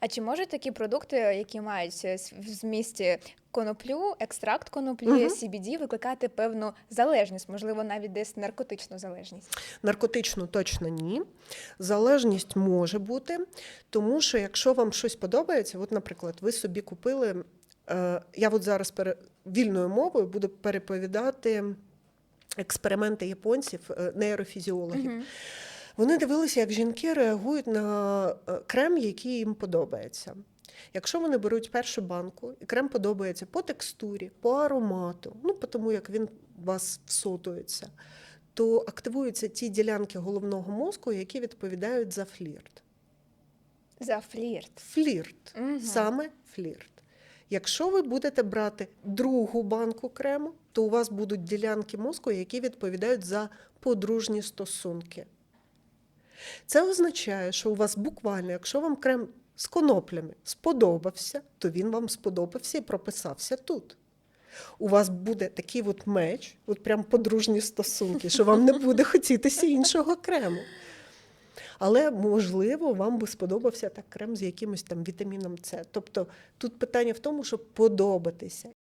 А чи можуть такі продукти, які мають е, в змісті коноплю, екстракт коноплі, Мгм. CBD, викликати певну залежність, можливо, навіть десь наркотичну залежність? Наркотичну точно ні. Залежність може бути, тому що якщо вам щось подобається, от, наприклад, ви собі купили. е, Я от зараз пере... вільною мовою буду переповідати експерименти японців, е, нейрофізіологів. Мгм. Вони дивилися, як жінки реагують на е, крем, який їм подобається. Якщо вони беруть першу банку, і крем подобається по текстурі, по аромату, ну по тому, як він у вас всотується, то активуються ті ділянки головного мозку, які відповідають за флірт. За флірт. Флірт, Мгм. саме флірт. Якщо ви будете брати другу банку крему, то у вас будуть ділянки мозку, які відповідають за подружні стосунки. Це означає, що у вас буквально, якщо вам крем з коноплями сподобався, то він вам сподобався і прописався тут. У вас буде такий от меч, от прям подружні стосунки, що вам не буде хотітися іншого крему. Але можливо, вам би сподобався так крем з якимось там вітаміном С. Тобто тут питання в тому, щоб подобатися.